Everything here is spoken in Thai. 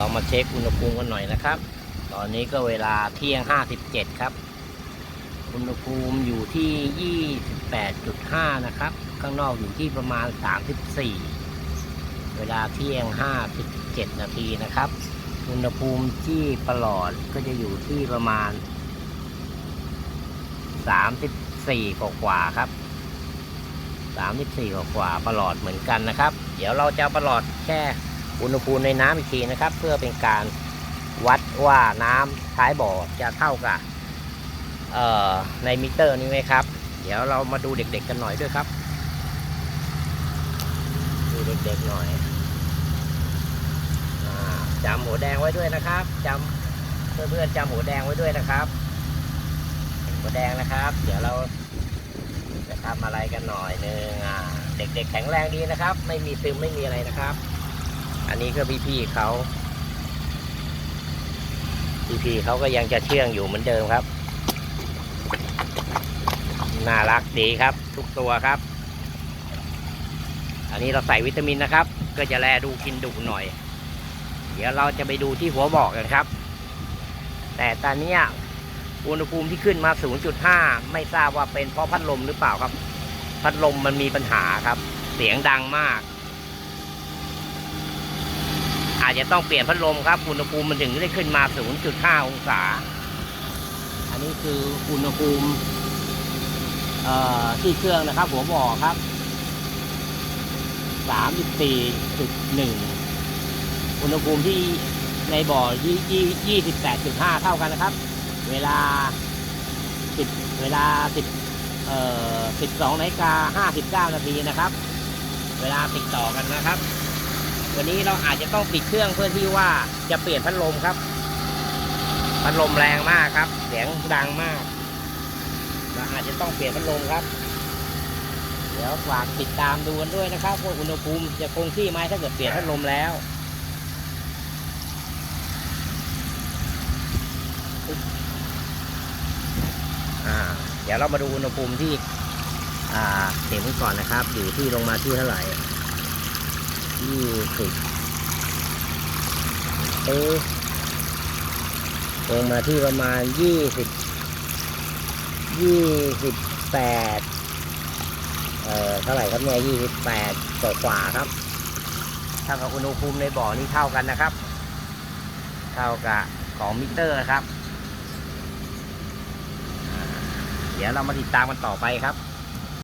เรามาเช็คอุณหภูมิกันหน่อยนะครับ ตอนนี้ก็เวลาเที่ยง 57 ครับ อุณหภูมิอยู่ที่ 28.5 นะครับ ข้างนอกอยู่ที่ประมาณ 34 เวลาเที่ยง 57 นาทีนะครับ อุณหภูมิที่ประหลอดก็จะอยู่ที่ประมาณ 34 กว่ากว่าครับ 34 กว่ากว่าประหลอดเหมือนกันนะครับ เดี๋ยวเราจะประหลอดแค่ อุณหภูมิในน้ำอีกทีนะครับ เพื่อเป็นการวัดว่าน้ำท้ายบ่อจะเท่ากับในมิเตอร์นี้ไหมครับ เดี๋ยวเรามาดูเด็กๆกันหน่อยด้วยครับ ดูเด็กๆหน่อยอาจำหัวแดงไว้ด้วยนะครับจำเพื่อนๆจำหัวแดงไว้ด้วยนะครับหัวแดงนะครับ เดี๋ยวเราจะทำอะไรกันหน่อยนึงอ่าเด็กๆแข็งแรงดีนะครับ ไม่มีซึมไม่มีอะไรนะครับ อันนี้ก็พี่ๆเขาพี่ๆเขาก็ยังจะเชื่องอยู่เหมือนเดิมครับ น่ารักดีครับ ทุกตัวครับ อันนี้เราใส่วิตามินนะครับ ก็จะแลดูกินดุหน่อย เดี๋ยวเราจะไปดูที่หัวบอกกันครับ แต่ตอนนี้อุณหภูมิที่ขึ้นมา 0.5 ไม่ทราบว่าเป็นเพราะพัดลมหรือเปล่าครับ พัดลมมันมีปัญหาครับ เสียงดังมาก อาจจะต้องเปลี่ยนพัดลมครับอุณหภูมิมันถึงได้ขึ้นมา 0.5 องศา อันนี้คืออุณหภูมิที่เครื่องนะครับ หัวบ่อครับ 34.1 อุณหภูมิที่ในบ่อ 28.5 เท่ากันนะครับ เวลา 10 เวลา 10เอ่อ12นาฬิกา59 นาทีนะครับ เวลาติดต่อกันนะครับ วันนี้เราอาจจะต้องปิดเครื่องเพื่อที่ว่าจะเปลี่ยนพัดลมครับ พัดลมแรงมากครับ เสียงดังมาก เราอาจจะต้องเปลี่ยนพัดลมครับ เดี๋ยวฝากติดตามดูกันด้วยนะครับว่าอุณหภูมิจะคงที่ไหมถ้าเกิดเปลี่ยนพัดลมแล้วอ่าเดี๋ยวเรามาดูอุณหภูมิที่อ่าเข็มก่อนนะครับ อยู่ที่ลงมาที่เท่าไหร่ ยี่สิบเอ๊ะลงมาที่ประมาณยี่สิบยี่สิบแปดเอ่อเท่าไหร่ครับเนี่ยยี่สิบแปดกว่ากว่าครับเท่ากับอุณหภูมิในบ่อนี้เท่ากันนะครับ เท่ากับของมิเตอร์ครับ เดี๋ยวเรามาติดตามกันต่อไปครับ